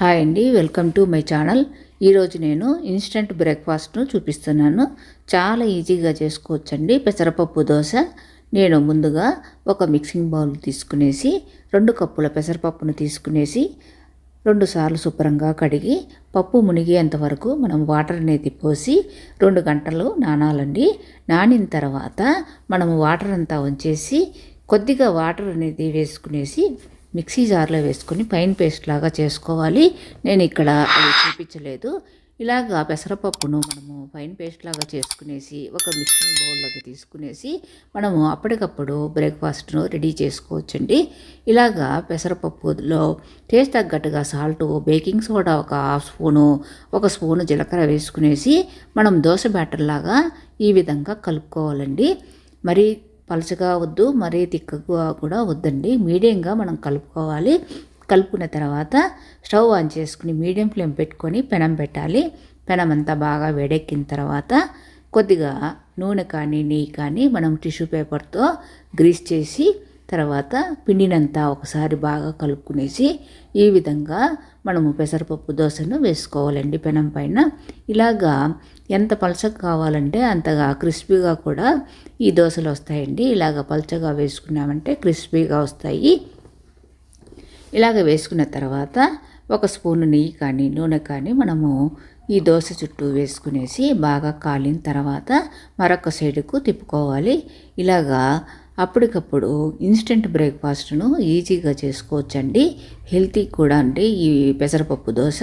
Hi అండి welcome to my channel. ఈరోజు నేను ఇన్స్టంట్ బ్రేక్ఫాస్ట్ను చూపిస్తున్నాను. చాలా ఈజీగా చేసుకోవచ్చండి. పెసరపప్పు దోశ. నేను ముందుగా ఒక మిక్సింగ్ బౌల్ తీసుకునేసి రెండు కప్పుల పెసరపప్పును తీసుకునేసి రెండు సార్లు శుభ్రంగా కడిగి పప్పు మునిగేంత వరకు మనం వాటర్ అనేది పోసి రెండు గంటలు నానాలండి. నానిన తర్వాత మనము వాటర్ అంతా ఉంచేసి కొద్దిగా వాటర్ అనేది వేసుకునేసి మిక్సీ జార్లో వేసుకొని పైన పేస్ట్ లాగా చేసుకోవాలి. నేను ఇక్కడ అది చూపించలేదు. ఇలాగా పెసరపప్పును మనము ఫైన్ పేస్ట్ లాగా చేసుకునేసి ఒక మిక్సింగ్ బౌల్లోకి తీసుకునేసి మనము అప్పటికప్పుడు బ్రేక్ఫాస్ట్ను రెడీ చేసుకోవచ్చండి. ఇలాగా పెసరపప్పులో టేస్ట్ తగ్గట్టుగా సాల్ట్ బేకింగ్ సోడా ఒక హాఫ్ స్పూను ఒక స్పూను జీలకర్ర వేసుకునేసి మనం దోశ బ్యాటర్ లాగా ఈ విధంగా కలుపుకోవాలండి. మరి పలుచగా వద్దు మరీ తిక్కగా కూడా వద్దండి. మీడియంగా మనం కలుపుకోవాలి. కలుపుకున్న తర్వాత స్టవ్ ఆన్ చేసుకుని మీడియం ఫ్లేమ్ పెట్టుకొని పెనం పెట్టాలి. పెనం అంతా బాగా వేడెక్కిన తర్వాత కొద్దిగా నూనె కానీ నెయ్యి కానీ మనం టిష్యూ పేపర్తో గ్రీస్ చేసి తర్వాత పిండినంతా ఒకసారి బాగా కలుపుకునేసి ఈ విధంగా మనము పెసరపప్పు దోశను వేసుకోవాలండి పెనం పైన. ఇలాగా ఎంత పలచగా కావాలంటే అంతగా క్రిస్పీగా కూడా ఈ దోశలు వస్తాయండి. ఇలాగ పలచగా వేసుకున్నామంటే క్రిస్పీగా వస్తాయి. ఇలాగ వేసుకున్న తర్వాత ఒక స్పూన్ నెయ్యి కానీ నూనె కానీ మనము ఈ దోశ చుట్టూ వేసుకునేసి బాగా కాలిన తర్వాత మరొక సైడుకు తిప్పుకోవాలి. ఇలాగా అప్పటికప్పుడు ఇన్స్టెంట్ బ్రేక్ఫాస్ట్ను ఈజీగా చేసుకోవచ్చండి. హెల్తీ కూడా అండి ఈ పెసరపప్పు దోశ.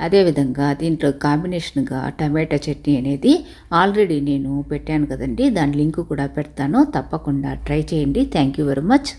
అదేవిధంగా దీంట్లో కాంబినేషన్గా టమాటా చట్నీ అనేది ఆల్రెడీ నేను పెట్టాను కదండి. దాని లింక్ కూడా పెడతాను. తప్పకుండా ట్రై చేయండి. Thank you very much